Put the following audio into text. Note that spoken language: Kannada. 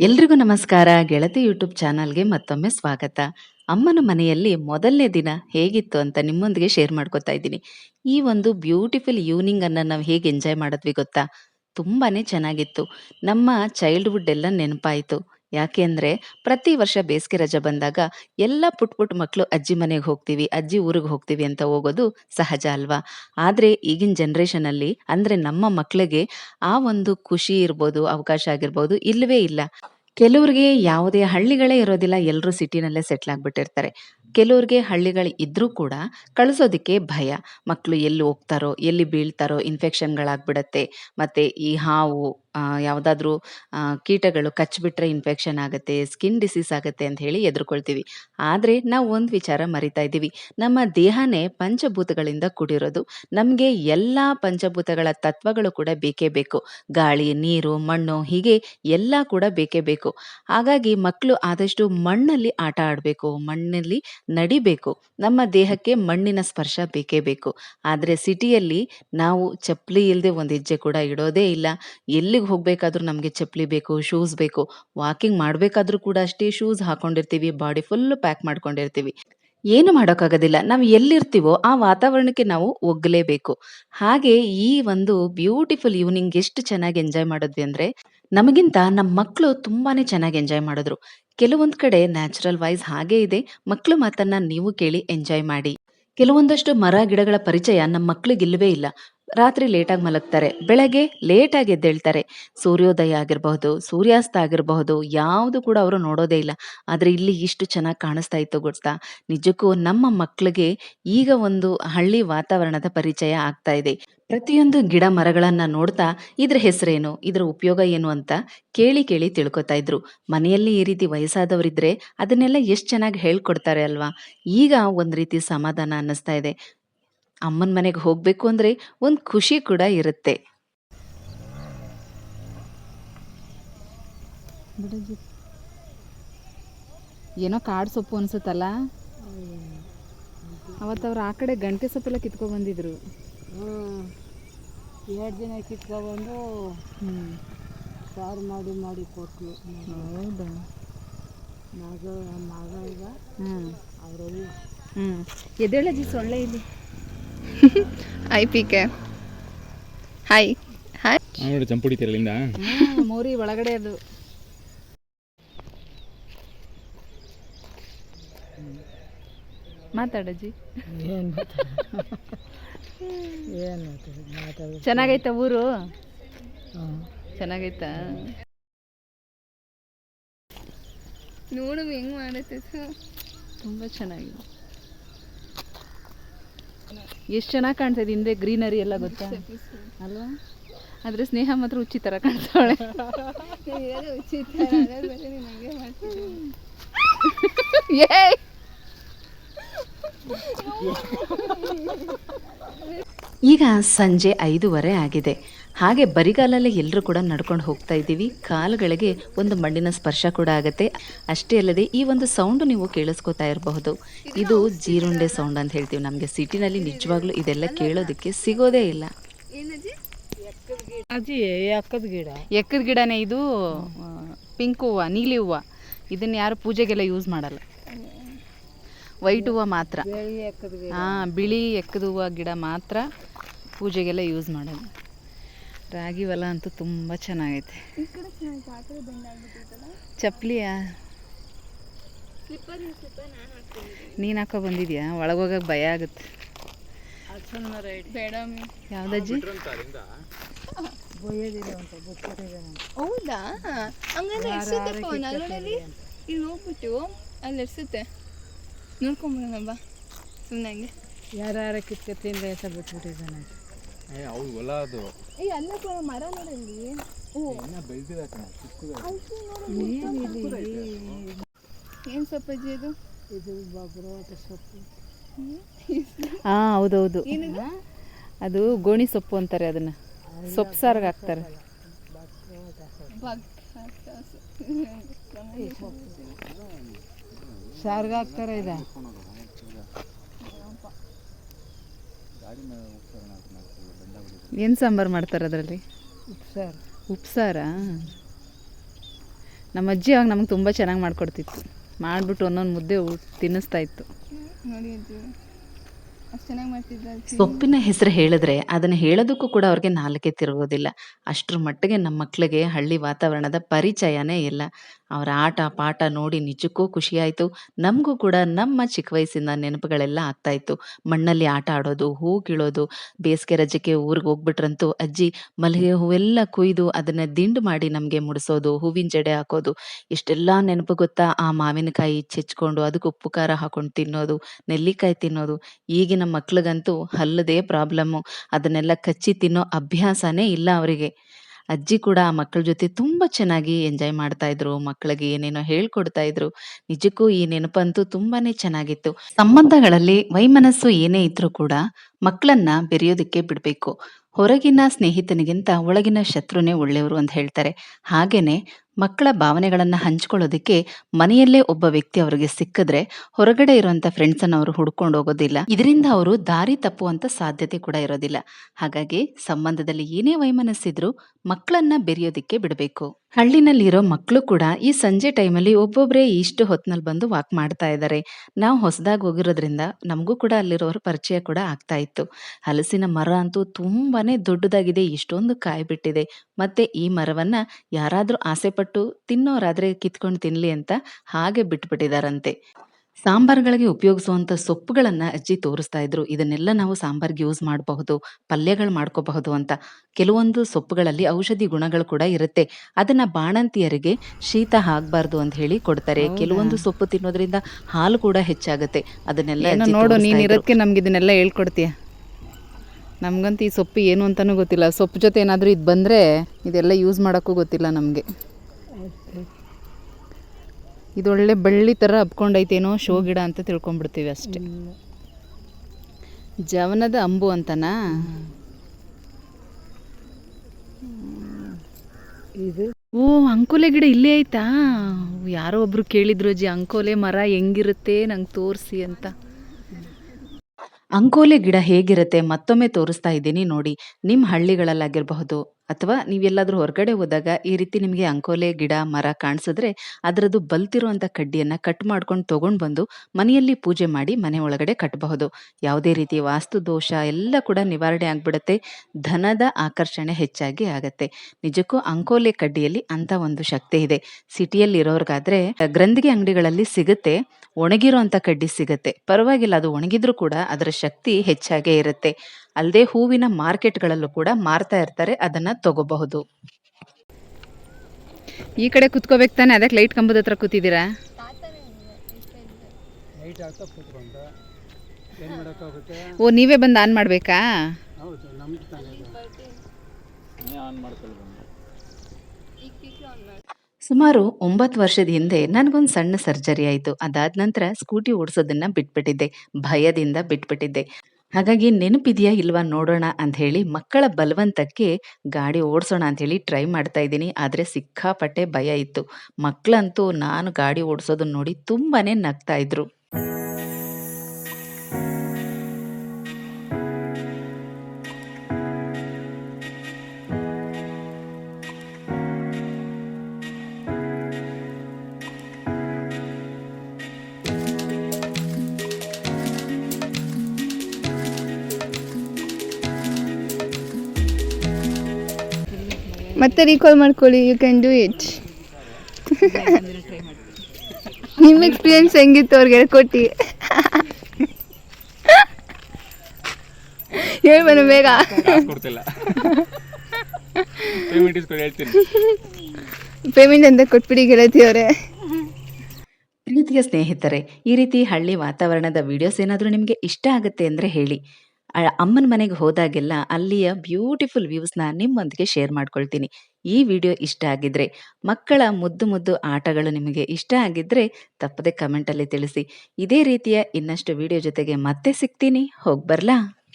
ಎಲ್ರಿಗೂ ನಮಸ್ಕಾರ. ಗೆಳತಿ ಯೂಟ್ಯೂಬ್ ಚಾನಲ್ಗೆ ಮತ್ತೊಮ್ಮೆ ಸ್ವಾಗತ. ಅಮ್ಮನ ಮನೆಯಲ್ಲಿ ಮೊದಲನೇ ದಿನ ಹೇಗಿತ್ತು ಅಂತ ನಿಮ್ಮೊಂದಿಗೆ ಶೇರ್ ಮಾಡ್ಕೊತಾ ಇದ್ದೀನಿ. ಈ ಒಂದು ಬ್ಯೂಟಿಫುಲ್ ಈವ್ನಿಂಗ್ ಅನ್ನ ನಾವು ಹೇಗೆ ಎಂಜಾಯ್ ಮಾಡಿದ್ವಿ ಗೊತ್ತಾ? ತುಂಬಾನೇ ಚೆನ್ನಾಗಿತ್ತು. ನಮ್ಮ ಚೈಲ್ಡ್ಹುಡ್ ಎಲ್ಲ ನೆನಪಾಯಿತು. ಯಾಕೆ ಅಂದ್ರೆ ಪ್ರತಿ ವರ್ಷ ಬೇಸಿಗೆ ರಜೆ ಬಂದಾಗ ಎಲ್ಲ ಪುಟ್ ಪುಟ್ ಮಕ್ಕಳು ಅಜ್ಜಿ ಮನೆಗೆ ಹೋಗ್ತೀವಿ, ಅಜ್ಜಿ ಊರಿಗೆ ಹೋಗ್ತೀವಿ ಅಂತ ಹೋಗೋದು ಸಹಜ ಅಲ್ವಾ? ಆದ್ರೆ ಈಗಿನ ಜನರೇಷನ್ ಅಲ್ಲಿ ಅಂದ್ರೆ ನಮ್ಮ ಮಕ್ಕಳಿಗೆ ಆ ಒಂದು ಖುಷಿ ಇರ್ಬೋದು, ಅವಕಾಶ ಆಗಿರ್ಬೋದು ಇಲ್ಲವೇ ಇಲ್ಲ. ಕೆಲವ್ರಿಗೆ ಯಾವುದೇ ಹಳ್ಳಿಗಳೇ ಇರೋದಿಲ್ಲ ಎಲ್ಲರೂ ಸಿಟಿನಲ್ಲೇ ಸೆಟ್ಲ್ ಆಗ್ಬಿಟ್ಟಿರ್ತಾರೆ. ಕೆಲವ್ರಿಗೆ ಹಳ್ಳಿಗಳು ಇದ್ರೂ ಕೂಡ ಕಳಿಸೋದಕ್ಕೆ ಭಯ. ಮಕ್ಕಳು ಎಲ್ಲಿ ಹೋಗ್ತಾರೋ, ಎಲ್ಲಿ ಬೀಳ್ತಾರೋ ಇನ್ಫೆಕ್ಷನ್ಗಳಾಗ್ಬಿಡತ್ತೆ ಮತ್ತು ಈ ಹಾವು ಯಾವುದಾದ್ರೂ ಕೀಟಗಳು ಕಚ್ಚಿಬಿಟ್ರೆ ಇನ್ಫೆಕ್ಷನ್ ಆಗುತ್ತೆ ಸ್ಕಿನ್ ಡಿಸೀಸ್ ಆಗುತ್ತೆ ಅಂತ ಹೇಳಿ ಎದುರ್ಕೊಳ್ತೀವಿ. ಆದರೆ ನಾವು ಒಂದು ವಿಚಾರ ಮರಿತಾ ಇದ್ದೀವಿ. ನಮ್ಮ ದೇಹನೇ ಪಂಚಭೂತಗಳಿಂದ ಕೂಡಿರೋದು. ನಮಗೆ ಎಲ್ಲ ಪಂಚಭೂತಗಳ ತತ್ವಗಳು ಕೂಡ ಬೇಕೇ ಬೇಕು. ಗಾಳಿ, ನೀರು, ಮಣ್ಣು, ಹೀಗೆ ಎಲ್ಲ ಕೂಡ ಬೇಕೇ ಬೇಕು. ಹಾಗಾಗಿ ಮಕ್ಕಳು ಆದಷ್ಟು ಮಣ್ಣಲ್ಲಿ ಆಟ ಆಡಬೇಕು. ಮಣ್ಣಲ್ಲಿ ನಡಿಬೇಕು. ನಮ್ಮ ದೇಹಕ್ಕೆ ಮಣ್ಣಿನ ಸ್ಪರ್ಶ ಬೇಕೇ ಬೇಕು. ಆದ್ರೆ ಸಿಟಿಯಲ್ಲಿ ನಾವು ಚಪ್ಪಲಿ ಇಲ್ಲದೆ ಒಂದು ಹೆಜ್ಜೆ ಕೂಡ ಇಡೋದೇ ಇಲ್ಲ. ಎಲ್ಲಿಗೆ ಹೋಗಬೇಕಾದ್ರೂ ನಮಗೆ ಚಪ್ಪಲಿ ಬೇಕು ಶೂಸ್ ಬೇಕು. ವಾಕಿಂಗ್ ಮಾಡಬೇಕಾದ್ರೂ ಕೂಡ ಅಷ್ಟೇ ಶೂಸ್ ಹಾಕೊಂಡಿರ್ತೀವಿ ಬಾಡಿ ಫುಲ್ ಪ್ಯಾಕ್ ಮಾಡ್ಕೊಂಡಿರ್ತೀವಿ. ಏನು ಮಾಡೋಕ್ಕಾಗೋದಿಲ್ಲ. ನಾವು ಎಲ್ಲಿರ್ತೀವೋ ಆ ವಾತಾವರಣಕ್ಕೆ ನಾವು ಒಗ್ಗಲೇಬೇಕು ಹಾಗೆ ಈ ಒಂದು ಬ್ಯೂಟಿಫುಲ್ ಈವ್ನಿಂಗ್ ಎಷ್ಟು ಚೆನ್ನಾಗಿ ಎಂಜಾಯ್ ಮಾಡಿದ್ವಿ ಅಂದರೆ, ನಮಗಿಂತ ನಮ್ಮ ಮಕ್ಕಳು ತುಂಬಾನೇ ಚೆನ್ನಾಗಿ ಎಂಜಾಯ್ ಮಾಡಿದ್ರು. ಕೆಲವೊಂದ್ ಕಡೆ ನ್ಯಾಚುರಲ್ ವೈಸ್ ಹಾಗೆ ಇದೆ. ಮಕ್ಕಳು ಮಾತನ್ನ ನೀವು ಕೇಳಿ ಎಂಜಾಯ್ ಮಾಡಿ. ಕೆಲವೊಂದಷ್ಟು ಮರ ಗಿಡಗಳ ಪರಿಚಯ ನಮ್ಮ ಇಲ್ಲವೇ ಇಲ್ಲ. ರಾತ್ರಿ ಲೇಟಾಗಿ ಮಲಗ್ತಾರೆ. ಬೆಳಗ್ಗೆ ಲೇಟಾಗಿ ಎದ್ದೇಳ್ತಾರೆ. ಸೂರ್ಯೋದಯ ಆಗಿರಬಹುದು, ಸೂರ್ಯಾಸ್ತ ಆಗಿರಬಹುದು, ಯಾವುದು ಕೂಡ ಅವರು ನೋಡೋದೇ ಇಲ್ಲ. ಆದ್ರೆ ಇಲ್ಲಿ ಇಷ್ಟು ಚೆನ್ನಾಗಿ ಕಾಣಿಸ್ತಾ ಇತ್ತು ಗೊತ್ತಾ? ನಿಜಕ್ಕೂ ನಮ್ಮ ಮಕ್ಕಳಿಗೆ ಈಗ ಒಂದು ಹಳ್ಳಿ ವಾತಾವರಣದ ಪರಿಚಯ ಆಗ್ತಾ ಇದೆ. ಪ್ರತಿಯೊಂದು ಗಿಡ ಮರಗಳನ್ನ ನೋಡ್ತಾ ಇದ್ರ ಹೆಸರೇನು, ಇದರ ಉಪಯೋಗ ಏನು ಅಂತ ಕೇಳಿ ಕೇಳಿ ತಿಳ್ಕೊತಾ ಇದ್ರು. ಮನೆಯಲ್ಲಿ ಈ ರೀತಿ ವಯಸ್ಸಾದವರಿದ್ರೆ ಅದನ್ನೆಲ್ಲ ಎಷ್ಟು ಚೆನ್ನಾಗಿ ಹೇಳ್ಕೊಡ್ತಾರೆ ಅಲ್ವಾ? ಈಗ ಒಂದ್ ರೀತಿ ಸಮಾಧಾನ ಅನ್ನಿಸ್ತಾ ಇದೆ. ಅಮ್ಮನ ಮನೆಗೆ ಹೋಗಬೇಕು ಅಂದ್ರೆ ಒಂದು ಖುಷಿ ಕೂಡ ಇರುತ್ತೆ. ಏನೋ ಕಾಡು ಸೊಪ್ಪು ಅನ್ಸುತ್ತಲ್ಲ? ಅವತ್ತವ್ರು ಆ ಕಡೆ ಗಂಟೆ ಸೊಪ್ಪೆಲ್ಲ ಕಿತ್ಕೊ ಬಂದಿದ್ರು. ಎರಡು ದಿನ ಕಿತ್ಕೊಬಂದು ಸಾರು ಮಾಡಿ ಮಾಡಿ ಕೊಟ್ಟು ಹೌದಾ? ಮಗ ಮಗ ಈಗ ಅವರೆಲ್ಲ. ಹ್ಮ್. ಎದ್ದೇಳಜ್ಜಿ ಸೊಳ್ಳೆ ಇಲ್ಲಿ. ಹಾಯ್ ಪೀಕೆ ಹಾಯ್ ಹಾಯ್ ಆ, ನೋಡಿ ಚಂಪುಡಿತೀರ ಇಲ್ಲಿಂದ ಮೋರಿ ಒಳಗಡೆ ಅದು. ಮಾತಾಡಜ್ಜಿ ಏನು ಏನು ಮಾತಾಡೋದು ಚೆನ್ನಾಗೈತ ಊರು? ಚೆನ್ನಾಗೈತ ಚೆನ್ನಾಗೈತಾ? ನೋಡು ಹೆಂಗ್ ಮಾಡತ್ತೆ ತುಂಬಾ ಚೆನ್ನಾಗಿದೆ. ಎಷ್ಟು ಚೆನ್ನಾಗಿ ಕಾಣ್ತದೆ ಹಿಂದೆ ಗ್ರೀನರಿ ಎಲ್ಲ ಗೊತ್ತಾ? ಅಲ್ವಾ? ಆದ್ರೆ ಸ್ನೇಹ ಮಾತ್ರ ಉಚ್ಚಿ ಥರ ಕಾಣ್ತಾಳೆ! ಈಗ ಸಂಜೆ ಐದೂವರೆ ಆಗಿದೆ. ಹಾಗೆ ಬರಿಗಾಲಲ್ಲಿ ಎಲ್ಲರೂ ಕೂಡ ನಡ್ಕೊಂಡು ಹೋಗ್ತಾ ಇದ್ದೀವಿ. ಕಾಲುಗಳಿಗೆ ಒಂದು ಮಣ್ಣಿನ ಸ್ಪರ್ಶ ಕೂಡ ಆಗುತ್ತೆ. ಅಷ್ಟೇ ಅಲ್ಲದೆ ಈ ಒಂದು ಸೌಂಡ್ ನೀವು ಕೇಳಿಸ್ಕೊತಾ ಇರಬಹುದು. ಇದು ಜೀರುಂಡೆ ಸೌಂಡ್ ಅಂತ ಹೇಳ್ತೀವಿ. ನಮಗೆ ಸಿಟಿನಲ್ಲಿ ನಿಜವಾಗ್ಲೂ ಇದೆಲ್ಲ ಕೇಳೋದಕ್ಕೆ ಸಿಗೋದೇ ಇಲ್ಲ. ಗಿಡ. ಎಕ್ಕದ ಗಿಡನೇ ಇದು ಪಿಂಕ್ ಹೂವು ನೀಲಿ ಹೂವು. ಇದನ್ನ ಯಾರು ಪೂಜೆಗೆಲ್ಲ ಯೂಸ್ ಮಾಡಲ್ಲ. ವೈಟ್ ಹೂವು ಮಾತ್ರ ಹಾ ಬಿಳಿ ಎಕ್ಕದ ಹೂವು ಗಿಡ ಮಾತ್ರ ಪೂಜೆಗೆಲ್ಲ ಯೂಸ್ ಮಾಡೋದು. ರಾಗಿ ಹೊಲ ಅಂತೂ ತುಂಬ ಚೆನ್ನಾಗೈತೆ. ಚಪ್ಪಲಿಯಾ ನೀನು ಹಾಕೋ ಬಂದಿದ್ಯಾ? ಒಳಗೋಗಕ್ಕೆ ಭಯ ಆಗುತ್ತೆ. ಯಾವ್ದಜ್ಜಿ? ಹೌದಾ? ಹಂಗಂದ್ರೆ ಎರ್ಸುತ್ತೆ ಫೋನ್ ಅಲ್ಲೋಡಲ್ಲಿ ಇಲ್ಲಿ ಹೋಗ್ಬಿಟ್ಟು ಅಲ್ಲಿ ಎರ್ಸುತ್ತೆ. ನೋಡ್ಕೊಂಬರೋಣ ಬಾ. ಸುಮ್ಮನೆ ಹಂಗೆ. ಯಾರ್ಯಾರ ಕಿತ್ಕ ಕಿತ್ಕತ್ತಿಂದ ಅಂತ ಬಿಟ್ಬಿಟ್ಟಿದ್ದಾನೆ? ಏ ಅವು ಹೊಲ ಅದು. ಏ ಅಲ್ಲ ಕೂಡ ಮರ ನೋಡಲ್ಲಿ ಓ. ಇನ್ನ ಬೆಳೆದಿದೆ ಏನು ಸೊಪ್ಪಜ್ಜಿ ಅದು. ಇದು? ಬಬ್ರೋಟ ಸೊಪ್ಪು. ಹಾಂ ಹೌದೌದು. ಅದು ಗೋಣಿ ಸೊಪ್ಪು ಅಂತಾರೆ ಅದನ್ನ. ಸೊಪ್ಪು ಸಾರಿಗೆ ಹಾಕ್ತಾರೆ. ಬಗ್ ಸಾರ್ಗ ಹಾಕ್ತಾರೆ ಇದ. ಏನು ಸಾಂಬಾರು ಮಾಡ್ತಾರೆ ಅದರಲ್ಲಿ? ಉಪ್ಸಾರು. ಉಪ್ಸಾರ? ನಮ್ಮ ಅಜ್ಜಿ ಅವಾಗ ನಮಗೆ ತುಂಬ ಚೆನ್ನಾಗಿ ಮಾಡಿಕೊಡ್ತಿತ್ತು. ಮಾಡಿಬಿಟ್ಟು ಒಂದೊಂದು ಮುದ್ದೆ ತಿನ್ನಿಸ್ತಾ ಇತ್ತು. ನೋಡಿ ಅದು ಅಷ್ಟು ಚೆನ್ನಾಗಿ ಮಾಡ್ತಿದ್ದ ಸೊಪ್ಪಿನ ಹೆಸರು ಹೇಳಿದ್ರೆ ಅದನ್ನ ಹೇಳೋದಕ್ಕೂ ಕೂಡ ಅವ್ರಿಗೆ ನಾಲ್ಕೆ ತಿರುಗೋದಿಲ್ಲ. ಅಷ್ಟರ ಮಟ್ಟಿಗೆ ನಮ್ಮ ಮಕ್ಕಳಿಗೆ ಹಳ್ಳಿ ವಾತಾವರಣದ ಪರಿಚಯನೇ ಇಲ್ಲ. ಅವರ ಆಟ, ಪಾಠ ನೋಡಿ ನಿಜಕ್ಕೂ ಖುಷಿಯಾಯಿತು. ನಮಗೂ ಕೂಡ ನಮ್ಮ ಚಿಕ್ಕ ವಯಸ್ಸಿನ ನೆನಪುಗಳೆಲ್ಲ ಆಗ್ತಾ ಇತ್ತು ಮಣ್ಣಲ್ಲಿ ಆಟ ಆಡೋದು ಹೂ ಕೀಳೋದು ಬೇಸಿಗೆ ರಜಕ್ಕೆ ಊರಿಗೆ ಹೋಗ್ಬಿಟ್ರಂತೂ ಅಜ್ಜಿ ಮಲ್ಲಿಗೆ ಹೂವೆಲ್ಲ ಕುಯ್ದು ಅದನ್ನ ದಿಂಡು ಮಾಡಿ ನಮಗೆ ಮುಡಿಸೋದು, ಹೂವಿನ ಜಡೆ ಹಾಕೋದು. ಇಷ್ಟೆಲ್ಲ ನೆನಪು ಗೊತ್ತಾ? ಆ ಮಾವಿನಕಾಯಿ ಚೆಚ್ಕೊಂಡು ಅದಕ್ಕೆ ಉಪ್ಪು, ಖಾರ ಹಾಕೊಂಡು ತಿನ್ನೋದು, ನೆಲ್ಲಿಕಾಯಿ ತಿನ್ನೋದು. ಈಗಿನ ಮಕ್ಳಿಗಂತೂ ಹಲ್ಲದೇ ಪ್ರಾಬ್ಲಮ್ಮು. ಅದನ್ನೆಲ್ಲ ಕಚ್ಚಿ ತಿನ್ನೋ ಅಭ್ಯಾಸನೇ ಇಲ್ಲ ಅವರಿಗೆ. ಅಜ್ಜಿ ಕೂಡ ಆ ಮಕ್ಕಳ ಜೊತೆ ತುಂಬಾ ಚೆನ್ನಾಗಿ ಎಂಜಾಯ್ ಮಾಡ್ತಾ ಇದ್ರು, ಮಕ್ಕಳಿಗೆ ಏನೇನೋ ಹೇಳ್ಕೊಡ್ತಾ ಇದ್ರು. ನಿಜಕ್ಕೂ ಈ ನೆನಪಂತೂ ತುಂಬಾನೇ ಚೆನ್ನಾಗಿತ್ತು. ಸಂಬಂಧಗಳಲ್ಲಿ ವೈಮನಸ್ಸು ಏನೇ ಇದ್ರೂ ಕೂಡ ಮಕ್ಕಳನ್ನ ಬೆರೆಯೋದಕ್ಕೆ ಬಿಡ್ಬೇಕು. ಹೊರಗಿನ ಸ್ನೇಹಿತನಿಗಿಂತ ಒಳಗಿನ ಶತ್ರುನೇ ಒಳ್ಳೆಯವರು ಅಂತ ಹೇಳ್ತಾರೆ. ಹಾಗೇನೆ ಮಕ್ಕಳ ಭಾವನೆಗಳನ್ನು ಹಂಚಿಕೊಳ್ಳೋದಕ್ಕೆ ಮನೆಯಲ್ಲೇ ಒಬ್ಬ ವ್ಯಕ್ತಿ ಅವರಿಗೆ ಸಿಕ್ಕಿದ್ರೆ ಹೊರಗಡೆ ಇರುವಂತ ಫ್ರೆಂಡ್ಸ್ ಅನ್ನ ಅವರು ಹುಡ್ಕೊಂಡು ಹೋಗೋದಿಲ್ಲ. ಇದರಿಂದ ಅವರು ದಾರಿ ತಪ್ಪುವಂತ ಸಾಧ್ಯತೆ ಕೂಡ ಇರೋದಿಲ್ಲ. ಹಾಗಾಗಿ ಸಂಬಂಧದಲ್ಲಿ ಏನೇ ವೈಮನಸ್ಸಿದ್ರು ಮಕ್ಕಳನ್ನ ಬೆರೆಯೋದಿಕ್ಕೆ ಬಿಡಬೇಕು. ಹಳ್ಳಿನಲ್ಲಿರೋ ಮಕ್ಕಳು ಕೂಡ ಈ ಸಂಜೆ ಟೈಮಲ್ಲಿ ಒಬ್ಬೊಬ್ಬರೇ ಇಷ್ಟು ಹೊತ್ತಿನಲ್ಲಿ ಬಂದು ವಾಕ್ ಮಾಡ್ತಾ ಇದ್ದಾರೆ ನಾವು ಹೊಸದಾಗಿ ಹೋಗಿರೋದ್ರಿಂದ ನಮಗೂ ಕೂಡ ಅಲ್ಲಿರೋರು ಪರಿಚಯ ಕೂಡ ಆಗ್ತಾ ಇತ್ತು. ಹಲಸಿನ ಮರ ಅಂತೂ ತುಂಬಾನೇ ದೊಡ್ಡದಾಗಿದೆ, ಇಷ್ಟೊಂದು ಕಾಯಿ ಬಿಟ್ಟಿದೆ ಮತ್ತೆ ಈ ಮರವನ್ನ ಯಾರಾದರೂ ಆಸೆ ಪಟ್ಟು ತಿನ್ನೋರಾದ್ರೆ ಕಿತ್ಕೊಂಡು ತಿನ್ಲಿ ಅಂತ ಹಾಗೆ ಬಿಟ್ಬಿಟ್ಟಿದಾರಂತೆ. ಸಾಂಬಾರ್ಗಳಿಗೆ ಉಪಯೋಗಿಸುವಂತ ಸೊಪ್ಪುಗಳನ್ನ ಅಜ್ಜಿ ತೋರಿಸ್ತಾ ಇದ್ರು. ಇದನ್ನೆಲ್ಲ ನಾವು ಸಾಂಬಾರ್ಗೆ ಯೂಸ್ ಮಾಡಬಹುದು ಪಲ್ಯಗಳು ಮಾಡ್ಕೋಬಹುದು ಅಂತ. ಕೆಲವೊಂದು ಸೊಪ್ಪುಗಳಲ್ಲಿ ಔಷಧಿ ಗುಣಗಳು ಕೂಡ ಇರುತ್ತೆ. ಅದನ್ನ ಬಾಣಂತಿಯರಿಗೆ ಶೀತ ಆಗ್ಬಾರ್ದು ಅಂತ ಹೇಳಿ ಕೊಡ್ತಾರೆ. ಕೆಲವೊಂದು ಸೊಪ್ಪು ತಿನ್ನೋದ್ರಿಂದ ಹಾಲು ಕೂಡ ಹೆಚ್ಚಾಗುತ್ತೆ. ಅದನ್ನೆಲ್ಲ ಅಜ್ಜಿ ನೋಡು ತೋರಿಸ್ತಾ ನೀನು ಇದ್ರು. ಇರೋದಕ್ಕೆ ನಮ್ಗೆ ಇದನ್ನೆಲ್ಲ ಹೇಳ್ಕೊಡ್ತೀಯ? ನಮಗಂತೂ ಈ ಸೊಪ್ಪು ಏನು ಅಂತಲೂ ಗೊತ್ತಿಲ್ಲ. ಸೊಪ್ಪು ಜೊತೆ ಏನಾದರೂ ಇದು ಬಂದ್ರೆ ಇದೆಲ್ಲ ಯೂಸ್ ಮಾಡೋಕ್ಕೂ ಗೊತ್ತಿಲ್ಲ ನಮಗೆ. ಇದು ಒಳ್ಳೆ ಬಳ್ಳಿ ಥರ ಹಬ್ಕೊಂಡೈತೇನೋ ಶೋ ಗಿಡ ಅಂತ ತಿಳ್ಕೊಂಡ್ಬಿಡ್ತೀವಿ ಅಷ್ಟೇ. ಜವನದ ಅಂಬು ಅಂತನಾ? ಇದು ಓ ಅಂಕೋಲೆ ಗಿಡ ಇಲ್ಲೇ ಐತಾ? ಯಾರೋ ಒಬ್ರು ಕೇಳಿದ್ರು ಅಜ್ಜಿ ಅಂಕೋಲೆ ಮರ ಹೆಂಗಿರುತ್ತೆ ನಂಗೆ ತೋರಿಸಿ ಅಂತ. ಅಂಕೋಲೆ ಗಿಡ ಹೇಗಿರುತ್ತೆ ಮತ್ತೊಮ್ಮೆ ತೋರಿಸ್ತಾ ಇದ್ದೀನಿ ನೋಡಿ ನಿಮ್ಮ ಹಳ್ಳಿಗಳಲ್ಲಾಗಿರಬಹುದು. ಅಥವಾ ನೀವೆಲ್ಲಾದ್ರೂ ಹೊರಗಡೆ ಹೋದಾಗ ಈ ರೀತಿ ನಿಮಗೆ ಅಂಕೋಲೆ, ಗಿಡ, ಮರ ಕಾಣಿಸಿದ್ರೆ ಅದರದ್ದು ಬಲ್ತಿರುವಂತ ಕಡ್ಡಿಯನ್ನ ಕಟ್ ಮಾಡ್ಕೊಂಡು ತಗೊಂಡ್ ಬಂದು ಮನೆಯಲ್ಲಿ ಪೂಜೆ ಮಾಡಿ ಮನೆ ಒಳಗಡೆ ಕಟ್ಟಬಹುದು ಯಾವುದೇ ರೀತಿ ವಾಸ್ತು ದೋಷ ಎಲ್ಲ ಕೂಡ ನಿವಾರಣೆ ಆಗಿಬಿಡುತ್ತೆ. ಧನದ ಆಕರ್ಷಣೆ ಹೆಚ್ಚಾಗಿ ಆಗತ್ತೆ. ನಿಜಕ್ಕೂ ಅಂಕೋಲೆ ಕಡ್ಡಿಯಲ್ಲಿ ಅಂತ ಒಂದು ಶಕ್ತಿ ಇದೆ. ಸಿಟಿಯಲ್ಲಿ ಇರೋರ್ಗಾದ್ರೆ ಗ್ರಂಥಿಗೆ ಅಂಗಡಿಗಳಲ್ಲಿ ಸಿಗುತ್ತೆ ಅಂತ ಕಡ್ಡಿ ಸಿಗುತ್ತೆ. ಪರವಾಗಿಲ್ಲ, ಅದು ಒಣಗಿದ್ರೂ ಕೂಡ ಅದರ ಶಕ್ತಿ ಹೆಚ್ಚಾಗೇ ಇರುತ್ತೆ. ಅಲ್ಲದೆ ಹೂವಿನ ಮಾರ್ಕೆಟ್ಗಳಲ್ಲೂ ಕೂಡ ಮಾರ್ತಾ ಇರ್ತಾರೆ. ಅದನ್ನ ತಗೋಬಹುದು. ಈ ಕಡೆ ಕುತ್ಕೋಬೇಕು ತಾನೆ ಅದಕ್ಕೆ ಲೈಟ್ ಕಂಬದ ಹತ್ರ ಕೂತಿದ್ದೀರಾ? ಓ ನೀವೇ ಬಂದು ಆನ್ ಮಾಡಬೇಕಾ? ಸುಮಾರು ಒಂಬತ್ತು ವರ್ಷದ ಹಿಂದೆ ನನಗೊಂದು ಸಣ್ಣ ಸರ್ಜರಿ ಆಯಿತು. ಅದಾದ ನಂತರ ಸ್ಕೂಟಿ ಓಡಿಸೋದನ್ನ ಬಿಟ್ಬಿಟ್ಟಿದ್ದೆ. ಭಯದಿಂದ ಬಿಟ್ಬಿಟ್ಟಿದ್ದೆ. ಹಾಗಾಗಿ ನೆನಪಿದೆಯಾ ಇಲ್ವಾ ನೋಡೋಣ ಅಂತ ಹೇಳಿ ಮಕ್ಕಳ ಬಲವಂತಕ್ಕೆ ಗಾಡಿ ಓಡಿಸೋಣ ಅಂತ ಹೇಳಿ ಟ್ರೈ ಮಾಡ್ತಾ ಇದ್ದೀನಿ. ಆದರೆ ಸಿಕ್ಕಾಪಟ್ಟೆ ಭಯ ಇತ್ತು. ಮಕ್ಕಳಂತೂ ನಾನು ಗಾಡಿ ಓಡಿಸೋದನ್ನ ನೋಡಿ ತುಂಬಾನೇ ನಗ್ತಾ ಇದ್ರು. ಮತ್ತೆ ರೀಕಾಲ್ ಮಾಡ್ಕೊಳ್ಳಿ ಯು ಕ್ಯಾನ್ ಡೂ ಇಟ್ ನಿಮ್ಮ ಎಕ್ಸ್ಪೀರಿಯನ್ಸ್ ಹೆಂಗಿತ್ತು ಅವ್ರಿಗೆ ಕೊಟ್ಟು ಹೇಳ್ಬನ ಬೇಗ. ಕಾಸು ಕೊಡ್ತಿಲ್ಲ. ಪೇಮೆಂಟ್ ಇಸ್ಕೊಂಡು ಹೇಳ್ತೀನಿ. ಪೇಮೆಂಟ್ ಅಂತ ಕೊಟ್ಬಿಡಿ ಗೆಳತಿಯವರೇ. ಪ್ರೀತಿಯ ಸ್ನೇಹಿತರೆ ಈ ರೀತಿ ಹಳ್ಳಿ ವಾತಾವರಣದ ವಿಡಿಯೋಸ್ ಏನಾದರೂ ನಿಮಗೆ ಇಷ್ಟ ಆಗುತ್ತೆ ಅಂದರೆ ಹೇಳಿ. ಆ- ಅಮ್ಮನ ಮನೆಗೆ ಹೋದಾಗೆಲ್ಲ ಅಲ್ಲಿಯ ಬ್ಯೂಟಿಫುಲ್ ವ್ಯೂಸ್ನ ನಿಮ್ಮೊಂದಿಗೆ ಶೇರ್ ಮಾಡ್ಕೊಳ್ತೀನಿ. ಈ ವಿಡಿಯೋ ಇಷ್ಟ ಆಗಿದ್ರೆ, ಮಕ್ಕಳ ಮುದ್ದು ಮುದ್ದು ಆಟಗಳು ನಿಮಗೆ ಇಷ್ಟ ಆಗಿದ್ರೆ ತಪ್ಪದೆ ಕಮೆಂಟಲ್ಲಿ ತಿಳಿಸಿ. ಇದೇ ರೀತಿಯ ಇನ್ನಷ್ಟು ವಿಡಿಯೋ ಜೊತೆಗೆ ಮತ್ತೆ ಸಿಗ್ತೀನಿ. ಹೋಗ್ಬರ್ಲಾ